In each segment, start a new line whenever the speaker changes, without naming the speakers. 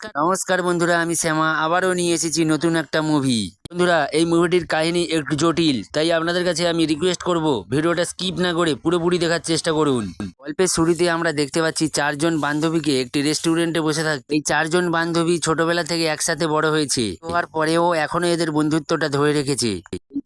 নমস্কার। বন্ধুরা, আমি শ্যামা, আবারও নিয়ে এসেছি নতুন একটা মুভি বন্ধুরা, এই মুভিটির কাহিনী একটু জটিল, তাই আপনাদের কাছে আমি রিকোয়েস্ট করব, ভিডিওটা স্কিপ না করে পুরোপুরি দেখার চেষ্টা করুন। গল্পের শুরুতে আমরা দেখতে পাচ্ছি চারজন বান্ধবীকে একটি রেস্টুরেন্টে বসে থাকে এই চারজন বান্ধবী ছোটবেলা থেকে একসাথে বড় হয়েছে। হওয়ার পরেও এখনও এদের বন্ধুত্বটা ধরে রেখেছে।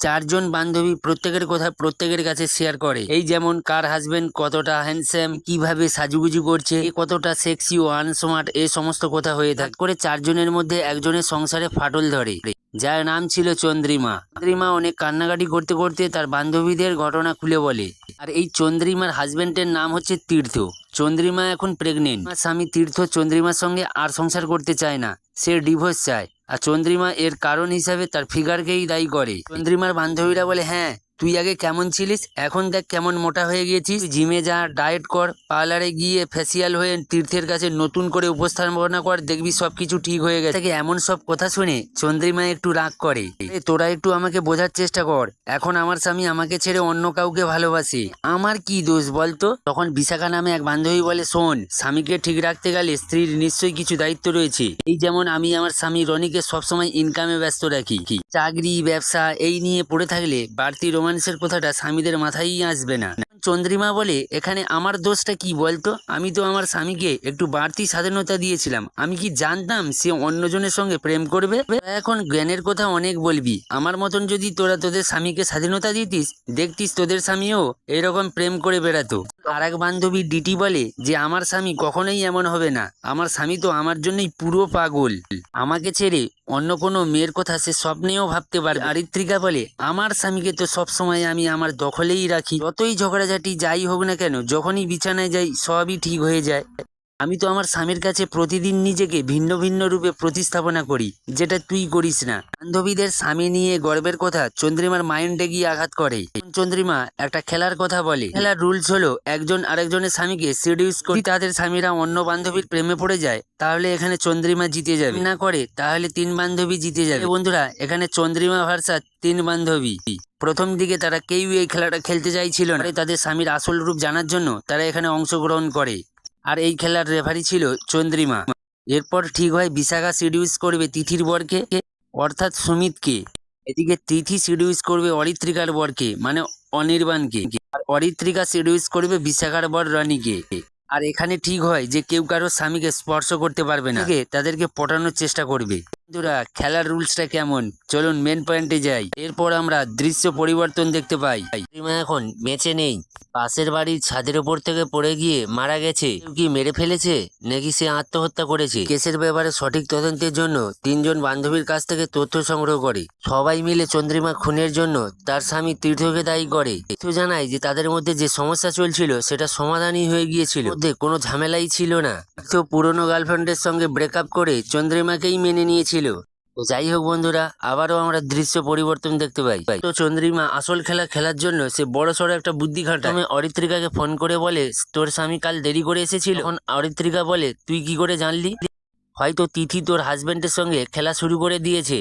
চারজন বান্ধবী প্রত্যেকের কথা প্রত্যেকের কাছে শেয়ার করে। এই যেমন কার হাজবেন্ড কতটা হ্যান্ডসাম কীভাবে সাজুগুজু করছে কতটা সেক্সি ও আনস্মার্ট এই সমস্ত কথা হয়ে থাকে। করে চারজনের মধ্যে একজনের সংসারে ফাটল ধরে। যার নাম ছিল চন্দ্রিমা। চন্দ্রিমা অনেক কান্নাকাটি করতে করতে তার বান্ধবীদের ঘটনা খুলে বলে। আর এই চন্দ্রিমার হাজবেন্ডের নাম হচ্ছে তীর্থ। চন্দ্রিমা এখন প্রেগনেন্ট স্বামী তীর্থ চন্দ্রিমার সঙ্গে আর সংসার করতে চায় না। সে ডিভোর্স চায়। আর চন্দ্রিমা এর কারণ হিসাবে তার ফিগারকেই দায়ী করে। চন্দ্রিমার বান্ধবীরা বলে হ্যাঁ তুই আগে কেমন ছিলিস? এখন দেখ কেমন মোটা হয়ে গিয়েছিস। জিমে যা ডায়েট কর পার্লারে গিয়ে ফেসিয়াল হয়ে তীর্থের কাছে নতুন করে উপস্থাপনা কর দেখবি সবকিছু ঠিক হয়ে গেছে। তাকে এমন সব কথা শুনে চন্দ্রিমা একটু রাগ করে। "এ, তোরা একটু আমাকে বোঝার চেষ্টা কর। এখন আমার স্বামী আমাকে ছেড়ে অন্য কাউকে ভালোবাসে। আমার কি দোষ বলতো? তখন বিশাখা নামে এক বান্ধবী বলে শোন স্বামীকে ঠিক রাখতে গেলে স্ত্রীর নিশ্চয়ই কিছু দায়িত্ব রয়েছে। এই যেমন আমি আমার স্বামী রনিকে সবসময় ইনকামে ব্যস্ত রাখি। চাকরি ব্যবসা এই নিয়ে পড়ে থাকলে বাড়তি রোমান্সের কথাটা স্বামীদের মাথায়ই আসবে না। চন্দ্রিমা বলে, এখানে আমার দোষটা কি বলতো? আমি তো আমার স্বামীকে একটু বাড়তি স্বাধীনতা দিয়েছিলাম। আমি কি জানতাম সে অন্যজনের সঙ্গে প্রেম করবে? এখন জ্ঞানের কথা অনেক বলবি। আমার মতন যদি তোরা তোদের স্বামীকে স্বাধীনতা দিতিস, দেখতিস তোদের স্বামীও এরকম প্রেম করে বেড়াতো। আর এক বান্ধবী ডিটি বলে, যে আমার স্বামী কখনোই এমন হবে না। আমার স্বামী তো আমার জন্যই পুরো পাগল। আমাকে ছেড়ে অন্য কোনো মেয়ের কথা সে স্বপ্নেও ভাবতে পারে আরিত্রিকা বলে আমার স্বামীকে তো সবসময় আমি আমার দখলেই রাখি। যতই ঝগড়াঝাটি যাই হোক না কেন যখনই বিছানায় যাই সবই ঠিক হয়ে যায়। আমি তো আমার স্বামীর কাছে প্রতিদিন নিজেকে ভিন্ন ভিন্ন রূপে প্রতিস্থাপনা করি, যেটা তুই করিস না। বান্ধবীদের স্বামী নিয়ে গর্বের কথা চন্দ্রিমার মাইন্ডে গিয়ে আঘাত করে। চন্দ্রিমা একটা খেলার কথা বলে। খেলার রুলস হলো, একজন আরেকজনের স্বামীকে সিডিউস করে। তাদের স্বামীরা অন্য বান্ধবীর প্রেমে পড়ে যায়, তাহলে এখানে চন্দ্রিমা জিতে যাবে। না করে, তাহলে তিন বান্ধবী জিতে যাবে। বন্ধুরা, এখানে চন্দ্রিমা ভার্সা তিন বান্ধবী। প্রথম দিকে তারা কেউই এই খেলাটা খেলতে চাইছিল না। তাদের স্বামীর আসল রূপ জানার জন্য তারা এখানে অংশগ্রহণ করে। আর এই খেলার রেফারি ছিল চন্দ্রিমা। এরপর ঠিক হয় বিশাখা সিডিউস করবে তিথির বরকে, অর্থাৎ সুমিতকে। এদিকে তিথি সিডিউস করবে অরিত্রিকার বরকে মানে অনির্বাণকে। আর অরিত্রিকা সিডিউস করবে বিশাখার বর রানীকে। আর এখানে ঠিক হয় যে কেউ কারও স্বামীকে স্পর্শ করতে পারবে না। তাদেরকে পটানোর চেষ্টা করবে। বন্ধুরা, খেলার রুলসটা কেমন? চলুন মেন পয়েন্টে যাই। এরপর আমরা দৃশ্য পরিবর্তন দেখতে পাই। রিমা এখন বেঁচে নেই। পাশের বাড়ির ছাদের ওপর থেকে পড়ে গিয়ে মারা গেছে। কি মেরে ফেলেছে? নাকি সে আত্মহত্যা করেছে? কেসের ব্যাপারে সঠিক তদন্তের জন্য তিনজন বান্ধবীর কাছ থেকে তথ্য সংগ্রহ করে। সবাই মিলে চন্দ্রিমা খুনের জন্য তার স্বামী তীর্থকে দায়ী করে। তীর্থ জানায় যে তাদের মধ্যে যে সমস্যা চলছিল, সেটা সমাধানই হয়ে গিয়েছিল। মধ্যে কোনো ঝামেলাই ছিল না। তীর্থ পুরনো গার্লফ্রেন্ডের সঙ্গে ব্রেকআপ করে চন্দ্রিমাকেই মেনে নিয়েছিল। তো যাই হোক বন্ধুরা, আবারও আমরা দৃশ্য পরিবর্তন দেখতে পাই। তো চন্দ্রিমা আসল খেলা খেলার জন্য সে বড় সড়ো একটা বুদ্ধি খাটা আমি অরিত্রিকাকে ফোন করে বলে, তোর স্বামী কাল দেরি করে এসেছিল। তখন অরিত্রিকা বলে, তুই কি করে জানলি? হয়তো তিথি তোর হাজবেন্ডের সঙ্গে খেলা শুরু করে দিয়েছে।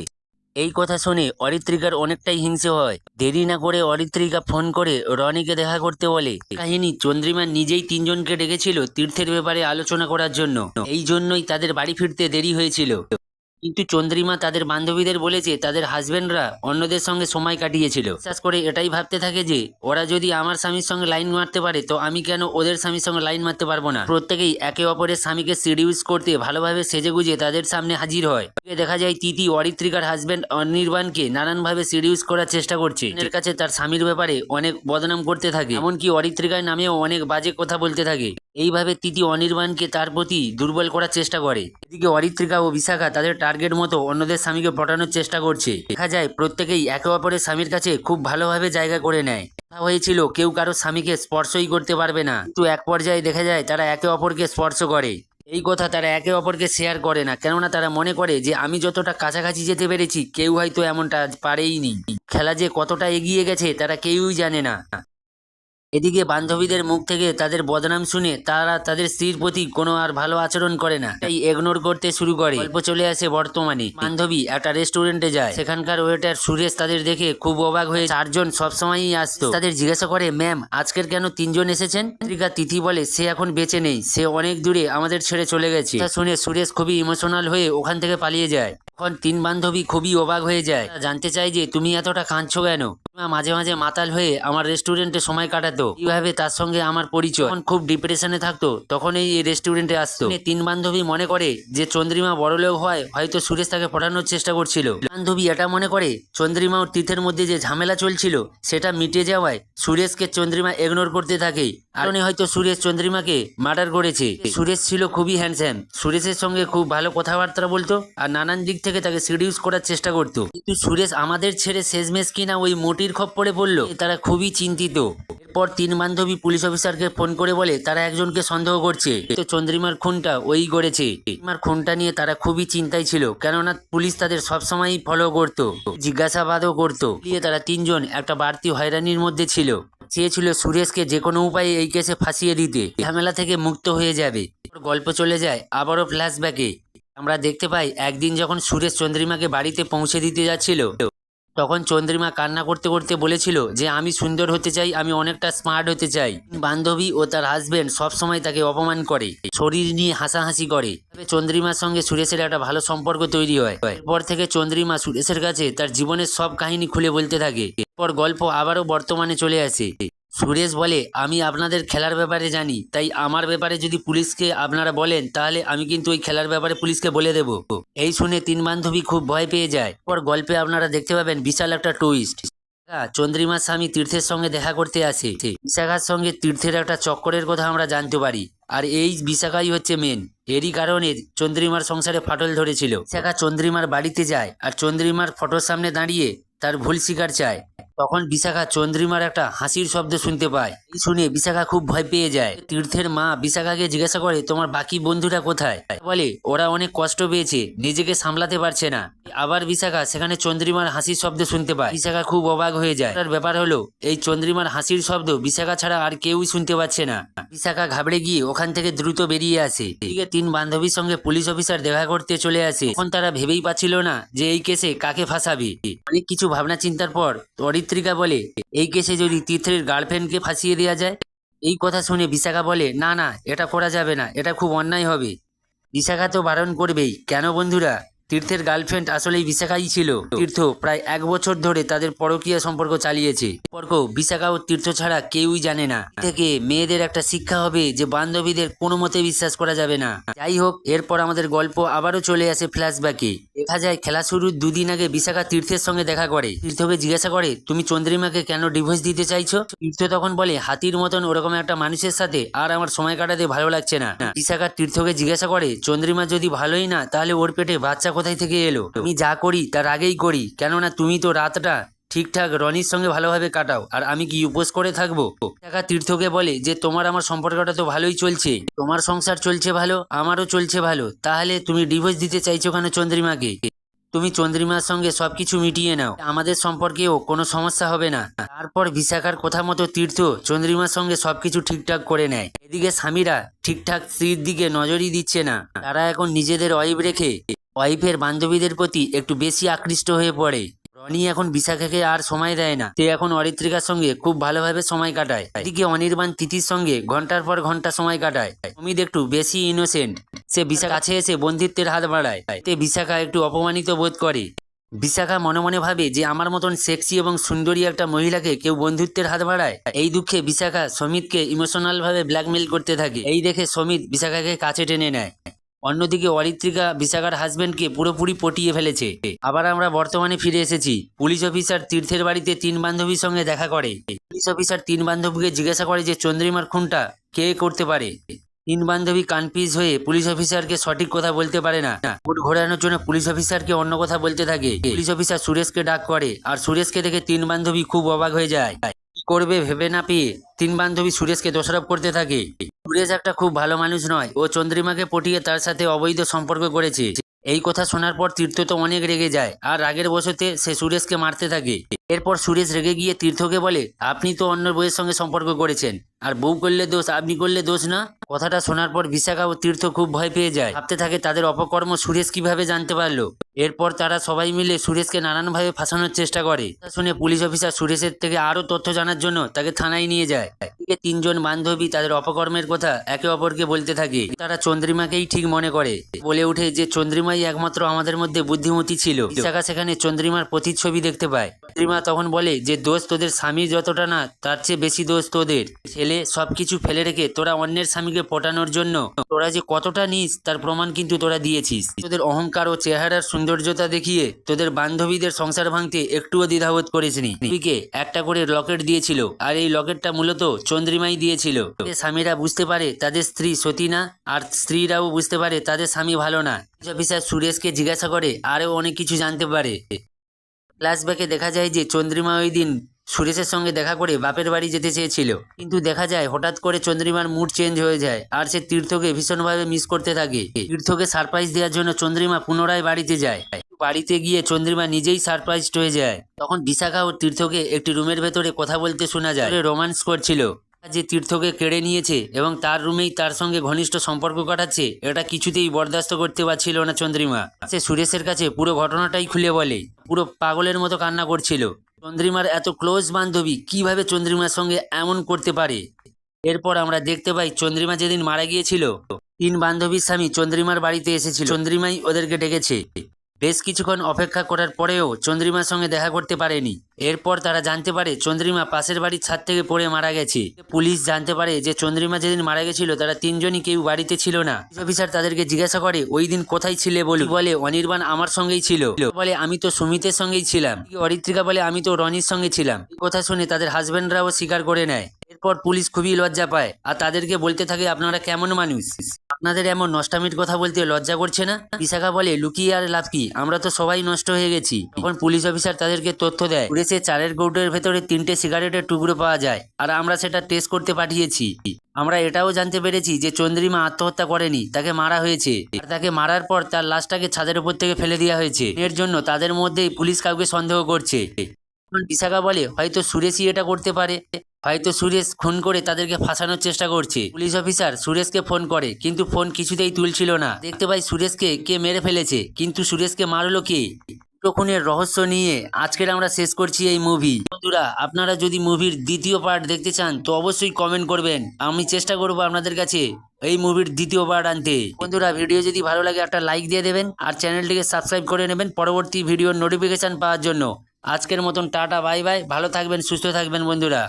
এই কথা শুনে অরিত্রিকার অনেকটাই হিংসে হয়। দেরি না করে অরিত্রিকা ফোন করে রনিকে দেখা করতে বলে কাহিনী চন্দ্রিমা নিজেই তিনজনকে ডেকেছিল তীর্থের ব্যাপারে আলোচনা করার জন্য। এই জন্যই তাদের বাড়ি ফিরতে দেরি হয়েছিল। কিন্তু চন্দ্রিমা তাদের বান্ধবীদের বলেছে, তাদের হাজবেন্ডরা অন্যদের সঙ্গে সময় কাটিয়েছিল। বিশ্বাস করে এটাই ভাবতে থাকে যে, ওরা যদি আমার স্বামীর সঙ্গে লাইন মারতে পারে, তো আমি কেন ওদের স্বামীর সঙ্গে লাইন মারতে পারব না? প্রত্যেকেই একে অপরের স্বামীকে সিডিউস করতে ভালোভাবে সেজে গুজে তাদের সামনে হাজির হয়। দেখা যায় তিতি অরিত্রিকার হাজবেন্ড অনির্বাণকে নানানভাবে সিডিউস করার চেষ্টা করছে। এর কাছে তার স্বামীর ব্যাপারে অনেক বদনাম করতে থাকে। এমনকি অরিত্রিকার নামেও অনেক বাজে কথা বলতে থাকে। এইভাবে তিতি অনির্বাণকে তার প্রতি দুর্বল করার চেষ্টা করে। এদিকে অরিত্রিকা ও বিশাখা তাদের টার্গেট মতো অন্যদের স্বামীকে পটানোর চেষ্টা করছে। দেখা যায় প্রত্যেকেই একে অপরের স্বামীর কাছে খুব ভালোভাবে জায়গা করে নেয়। কথা হয়েছিল কেউ কারও স্বামীকে স্পর্শই করতে পারবে না। কিন্তু এক পর্যায়ে দেখা যায় তারা একে অপরকে স্পর্শ করে। এই কথা তারা একে অপরকে শেয়ার করে না। কেননা তারা মনে করে যে আমি যতটা কাছাকাছি যেতে পেরেছি, কেউ হয়তো এমনটা পারেই নি খেলা যে কতটা এগিয়ে গেছে, তারা কেউই জানে না। এদিকে বান্ধবীদের মুখ থেকে তাদের বদনাম শুনে তারা তাদের স্ত্রীর প্রতি কোনো আর ভালো আচরণ করে না। তাই ইগনোর করতে শুরু করে। গল্প চলে আসে বর্তমানে। বান্ধবী একটা রেস্টুরেন্টে যায়। সেখানকার ওয়েটার সুরেশ তাদের দেখে খুব অবাক হয়ে চারজন সবসময়ই আসতো। তাদের জিজ্ঞাসা করে ম্যাম আজকের কেন তিনজন এসেছেন? পত্রিকা তিথি বলে, সে এখন বেঁচে নেই। সে অনেক দূরে আমাদের ছেড়ে চলে গেছে। তা শুনে সুরেশ খুবই ইমোশনাল হয়ে ওখান থেকে পালিয়ে যায়। তখন তিন বান্ধবী খুবই অবাক হয়ে যায়। জানতে চাই যে, তুমি এতটা কাঁদছো কেন? মাঝে মাঝে মাতাল হয়ে আমার রেস্টুরেন্টে সময় কাটাতো। এইভাবে তার সঙ্গে আমার পরিচয়? তখন খুব ডিপ্রেশনে থাকতো, তখন এই রেস্টুরেন্টে আসতো। তিন বান্ধবী মনে করে যে চন্দ্রিমা বড়লোক হয়, হয়তো সুরেশ তাকে পড়ানোর চেষ্টা করছিল। বান্ধবী এটা মনে করে চন্দ্রিমা ও তীর্থের মধ্যে যে ঝামেলা চলছিল, সেটা মিটে যাওয়ায় সুরেশকে চন্দ্রিমা ইগনোর করতে থাকে। কারণে হয়তো সুরেশ চন্দ্রিমাকে মার্ডার করেছে। সুরেশ ছিল খুবই হ্যান্ডসাম সুরেশের সঙ্গে খুব ভালো কথাবার্তা বলতো আর নানান দিক থেকে তাকে সিডিউস করার চেষ্টা করতো। কিন্তু সুরেশ আমাদের ছেড়ে শেষমেশ কিনা ওই মোটির খপ্পরে পড়ল, তারা খুবই চিন্তিত। পর তিন বান্ধবী পুলিশ অফিসারকে ফোন করে বলে, তারা একজনকে সন্দেহ করছে। তো চন্দ্রিমার খুনটা ওই করেছে চন্দ্রিমার খুনটা নিয়ে তারা খুবই চিন্তায় ছিল, কেননা পুলিশ তাদের সবসময়ই ফলো করতো, জিজ্ঞাসাবাদও করতো। দিয়ে তারা তিনজন একটা বাড়তি হয়রানির মধ্যে ছিল। চেয়েছিল সুরেশকে যে কোনো উপায়ে এই কেসে ফাঁসিয়ে দিতে। ঝামেলা থেকে মুক্ত হয়ে যাবে। গল্প চলে যায় আবারও ফ্ল্যাশব্যাকে আমরা দেখতে পাই, একদিন যখন সুরেশ চন্দ্রিমাকে বাড়িতে পৌঁছে দিতে যাচ্ছিল তখন চন্দ্রিমা কান্না করতে করতে বলেছিল যে, আমি সুন্দর হতে চাই, আমি অনেকটা স্মার্ট হতে চাই। বান্ধবী ও তার হাজবেন্ড সবসময় তাকে অপমান করে, শরীর নিয়ে হাসাহাসি করে। চন্দ্রিমার সঙ্গে সুরেশের একটা ভালো সম্পর্ক তৈরি হয়। এরপর থেকে চন্দ্রিমা সুরেশের কাছে তার জীবনের সব কাহিনী খুলে বলতে থাকে। এরপর গল্প আবারও বর্তমানে চলে আসে। সুরেশ বলে, আমি আপনাদের খেলার ব্যাপারে জানি, তাই আমার ব্যাপারে যদি পুলিশকে আপনারা বলেন, তাহলে আমি কিন্তু ওই খেলার ব্যাপারে পুলিশকে বলে দেব এই শুনে তিন বান্ধবী খুব ভয় পেয়ে যায়। পর গল্পে আপনারা দেখতে পাবেন বিশাল একটা টুইস্ট চন্দ্রিমার স্বামী তীর্থের সঙ্গে দেখা করতে আসে। বিশাখার সঙ্গে তীর্থের একটা চক্করের কথা আমরা জানতে পারি। আর এই বিশাখাই হচ্ছে মেন এরই কারণে চন্দ্রিমার সংসারে ফাটল ধরেছিল। বিশাখা চন্দ্রিমার বাড়িতে যায় আর চন্দ্রিমার ফটোর সামনে দাঁড়িয়ে তার ভুল স্বীকার চায়। তখন বিশাখা চন্দ্রিমার একটা হাসির শব্দ শুনতে পায়। শুনে বিশাখা খুব ভয় পেয়ে যায়। তীর্থের মা বিশাখাকে জিজ্ঞাসা করে, তোমার বাকি বন্ধুরা কোথায়? বলে, ওরা অনেক কষ্ট পেয়েছে, নিজেকে সামলাতে পারছে না। আবার বিশাখা সেখানে চন্দ্রিমার হাসির শব্দ শুনতে পায়। বিশাখা খুব অবাক হয়ে যায়। তার ব্যাপার হলো, এই চন্দ্রিমার হাসির শব্দ বিশাখা ছাড়া আর কেউই শুনতে পাচ্ছে না। বিশাখা ঘাবড়ে গিয়ে ওখান থেকে দ্রুত বেরিয়ে আসে। এদিকে তিন বান্ধবীর সঙ্গে পুলিশ অফিসার দেখা করতে চলে আসে। তখন তারা ভেবেই পাচ্ছিল না যে এই কেসে কাকে ফাঁসাবে। অনেক কিছু ভাবনা চিন্তার পর অরিত্রিকা বলে, এই কেসে যদি তীর্থের গার্লফ্রেন্ডকে ফাঁসিয়ে দেওয়া যায়? এই কথা শুনে বিশাখা বলে, না না, এটা করা যাবে না, এটা খুব অন্যায় হবে। বিশাখা তো বারণ করবেই, কেন বন্ধুরা? তীর্থের গার্লফ্রেন্ড আসলেই বিশাখাই ছিল। তীর্থ প্রায় এক বছর ধরে তাদের পরকীয়া সম্পর্ক চালিয়েছে। সম্পর্ক বিশাখা ও তীর্থ ছাড়া কেউই জানে না। থেকে মেয়েদের একটা শিক্ষা হবে যে বান্ধবীদের কোনো মতে বিশ্বাস করা যাবে না। যাই হোক, এরপর আমাদের গল্প আবারও চলে আসে ফ্ল্যাশব্যাকে দেখা যায়, খেলা শুরুর দুদিন আগে বিশাখা তীর্থের সঙ্গে দেখা করে। তীর্থকে জিজ্ঞাসা করে, তুমি চন্দ্রিমাকে কেন ডিভোর্স দিতে চাইছো? তীর্থ তখন বলে, হাতির মতন ওরকম একটা মানুষের সাথে আর আমার সময় কাটাতে ভালো লাগছে না। বিশাখা তীর্থকে জিজ্ঞাসা করে, চন্দ্রিমা যদি ভালোই না, তাহলে ওর পেটে বাচ্চা কোথায় থেকে এলো? আমি যা করি, তার আগেই করি। কেননা তুমি তো রাতটা ঠিকঠাক রনির সঙ্গে ভালোভাবে কাটাও, আর আমি কি উপোস করে থাকব? টাকা তীর্থকে বলে যে, তোমার আমার সম্পর্কটা তো ভালোই চলছে। তোমার সংসার চলছে ভালো, আমারও চলছে ভালো। তাহলে তুমি ডিভোর্স দিতে চাইছো কেন চন্দ্রিমাকে? তুমি চন্দ্রিমার সঙ্গে সবকিছু মিটিয়ে নাও। আমাদের সম্পর্কেও কোনো সমস্যা হবে না। তারপর বিশাখার কথা মতো তীর্থ চন্দ্রিমার সঙ্গে সবকিছু ঠিকঠাক করে নেয়। এদিকে স্বামীরা ঠিকঠাক স্ত্রীর দিকে নজরই দিচ্ছে না। তারা এখন নিজেদের ওয়াইফ রেখে ওয়াইফের বান্ধবীদের প্রতি একটু বেশি আকৃষ্ট হয়ে পড়ে। রনি এখন বিশাখাকে আর সময় দেয় না। সে এখন অরিত্রিকার সঙ্গে খুব ভালোভাবে সময় কাটায়। এদিকে অনির্বাণ তিথির সঙ্গে ঘণ্টার পর ঘণ্টা সময় কাটায়। অমিত একটু বেশি ইনোসেন্ট সে বিশাখা কাছে এসে বন্ধুত্বের হাত বাড়ায়। তে বিশাখা একটু অপমানিত বোধ করে। বিশাখা মনে মনে ভাবে যে আমার মতন সেক্সি এবং সুন্দরী একটা মহিলাকে কেউ বন্ধুত্বের হাত বাড়ায়। এই দুঃখে বিশাখা সমিতকে ইমোশনাল ভাবে ব্ল্যাকমেল করতে থাকে। এই দেখে সমিত বিশাখাকে কাছে টেনে নেয়। অন্যদিকে অরিত্রিকা বিশাখার হাজবেন্ডকে পুরোপুরি পটিয়ে ফেলেছে। আবার আমরা বর্তমানে ফিরে এসেছি। পুলিশ অফিসার তীর্থের বাড়িতে তিন বান্ধবীর সঙ্গে দেখা করে। পুলিশ অফিসার তিন বান্ধবীকে জিজ্ঞাসা করে যে, চন্দ্রিমার খুনটা কে করতে পারে? তিন বান্ধবী কানপিস হয়ে পুলিশ অফিসারকে সঠিক কথা বলতে পারে না। ভোট ঘোরানোর জন্য পুলিশ অফিসারকে অন্য কথা বলতে থাকে। পুলিশ অফিসার সুরেশকে ডাক করে। আর সুরেশকে দেখে তিন বান্ধবী খুব অবাক হয়ে যায়। করবে ভেবে না পেয়ে তিন বান্ধবী সুরেশকে দোষারোপ করতে থাকে। সুরেশ একটা খুব ভালো মানুষ নয়, ও চন্দ্রিমাকে পটিয়ে তার সাথে অবৈধ সম্পর্ক করেছে। এই কথা শোনার পর তীর্থ তো অনেক রেগে যায়, আর রাগের বসতে সে সুরেশকে মারতে থাকে। এরপর সুরেশ রেগে গিয়ে তীর্থকে বলে, আপনি তো অন্য বইয়ের সঙ্গে সম্পর্ক করেছেন আর বউ করলে দোষ, আপনি করলে দোষ না? কথাটা শোনার পর বিশাখা ও তীর্থ খুব ভয় পেয়ে যায়। ভাবতে থাকে তাদের অপকর্ম সুরেশ কীভাবে জানতে পারল? এরপর তারা সবাই মিলে সুরেশকে নানানভাবে ফাঁসানোর চেষ্টা করে। শুনে পুলিশ অফিসার সুরেশের থেকে আরও তথ্য জানার জন্য তাকে থানায় নিয়ে যায়। তিনজন বান্ধবী তাদের অপকর্মের কথা একে অপরকে বলতে থাকে। তারা চন্দ্রিমাকেই ঠিক মনে করে। বলে ওঠে যে, চন্দ্রিমাই একমাত্র আমাদের মধ্যে বুদ্ধিমতী ছিল। বিশাখা সেখানে চন্দ্রিমার প্রতিচ্ছবি দেখতে পায়। চন্দ্রিমা তখন বলে, যে দোষ তোদের স্বামী যতটা না, তার চেয়ে বেশি দোষ তোদের। ছেলে সবকিছু ফেলে রেখে তোরা অন্যের স্বামীকে পটানোর জন্য, তোরা যে কতটা নিস, তার প্রমাণ কিন্তু তোরা দিয়েছিস। তোদের অহংকার ও চেহারার সৌন্দর্যতা দেখিয়ে তোদের বান্ধবীদের সংসার ভাঙতে একটুও দ্বিধাবোধ করিসনি। তুইকে একটা করে লকেট দিয়েছিল, আর এই লকেটটা মূলত চন্দ্রিমাই দিয়েছিল। স্বামীরা বুঝতে পারে তাদের স্ত্রী সতী না, আর স্ত্রীরাও বুঝতে পারে তাদের স্বামী ভালো না। অফিসার সুরেশকে জিজ্ঞাসা করে আরও অনেক কিছু জানতে পারে? ফ্ল্যাশব্যাকে দেখা যায় যে চন্দ্রিমা ওই দিন সুরেশের সঙ্গে দেখা করে বাপের বাড়ি যেতে চেয়েছিল। কিন্তু দেখা যায় হঠাৎ করে চন্দ্রিমার মুড চেঞ্জ হয়ে যায় আর সে তীর্থকে ভীষণভাবে মিস করতে থাকে। তীর্থকে সারপ্রাইজ দেওয়ার জন্য চন্দ্রিমা পুনরায় বাড়িতে যায়। বাড়িতে গিয়ে চন্দ্রিমা নিজেই সারপ্রাইজড হয়ে যায়। তখন বিশাখা ও তীর্থকে একটি রুমের ভেতরে কথা বলতে শোনা যায়। রোমান্স করছিল। যে তীর্থকে কেড়ে নিয়েছে এবং তার রুমেই তার সঙ্গে ঘনিষ্ঠ সম্পর্ক কাটাচ্ছে, এটা কিছুতেই বরদাস্ত করতে পারছিল না চন্দ্রিমা। সে সুরেশের কাছে পুরো ঘটনাটাই খুলে বলে, পুরো পাগলের মতো কান্না করছিল। চন্দ্রিমার এত ক্লোজ বান্ধবী কীভাবে চন্দ্রিমার সঙ্গে এমন করতে পারে? এরপর আমরা দেখতে পাই চন্দ্রিমা যেদিন মারা গিয়েছিল, তিন বান্ধবীর স্বামী চন্দ্রিমার বাড়িতে এসেছিল। চন্দ্রিমাই ওদেরকে ডেকেছে। বেশ কিছুক্ষণ অপেক্ষা করার পরেও চন্দ্রিমার সঙ্গে দেখা করতে পারেনি। এরপর তারা জানতে পারে চন্দ্রিমা পাশের বাড়ির ছাদ থেকে পড়ে মারা গেছে। পুলিশ জানতে পারে যে চন্দ্রিমা যেদিন মারা গেছিল, তারা তিনজনই কেউ বাড়িতে ছিল না। অফিসার তাদেরকে জিজ্ঞাসা করে, ওই দিন কোথায় ছিলে বলি বলে, অনির্বাণ আমার সঙ্গেই ছিল। বলে, আমি তো সুমিতের সঙ্গেই ছিলাম। অরিত্রিকা বলে, আমি তো রনির সঙ্গে ছিলাম। কথা শুনে তাদের হাজব্যান্ডরাও স্বীকার করে নেয়। এরপর পুলিশ খুবই লজ্জা পায়। আর তাদেরকে বলতে থাকে, আপনারা কেমন মানুষ? আপনাদের এমন নষ্টামির কথা বলতে লজ্জা করছে না? বিশাখা বলে, লুকিয়ে আর লাভ কি? আমরা তো সবাই নষ্ট হয়ে গেছি। তখন পুলিশ অফিসার তাদেরকে তথ্য দেয়। পুলিশে চালের কৌটোর ভেতরে তিনটে সিগারেটের টুকরো পাওয়া যায়, আর আমরা সেটা টেস্ট করতে পাঠিয়েছি। আমরা এটাও জানতে পেরেছি যে চন্দ্রিমা আত্মহত্যা করেনি, তাকে মারা হয়েছে। আর তাকে মারার পর তার লাশটাকে ছাদের উপর থেকে ফেলে দেওয়া হয়েছে। এর জন্য তাদের মধ্যেই পুলিশ কাউকে সন্দেহ করছে। বিশাখা বলে, হয়তো সুরেশই এটা করতে পারে। হয়তো সুরেশ খুন করে তাদেরকে ফাঁসানোর চেষ্টা করছে। পুলিশ অফিসার সুরেশকে ফোন করে, কিন্তু ফোন কিছুতেই তুলছিল না। দেখতে পাই সুরেশকে কে মেরে ফেলেছে, কিন্তু সুরেশকে মারলো কে? খুনের রহস্য নিয়ে আজকের আমরা শেষ করছি এই মুভি বন্ধুরা, আপনারা যদি মুভির দ্বিতীয় পার্ট দেখতে চান, তো অবশ্যই কমেন্ট করবেন। আমি চেষ্টা করব আপনাদের কাছে এই মুভির দ্বিতীয় পার্ট আনতে। বন্ধুরা ভিডিও যদি ভালো লাগে, একটা লাইক দিয়ে দেবেন আর চ্যানেলটিকে সাবস্ক্রাইব করে নেবেন পরবর্তী ভিডিওর নোটিফিকেশন পাওয়ার জন্য। আজকের মতন টাটা বাই বাই ভালো থাকবেন, সুস্থ থাকবেন, বন্ধুরা।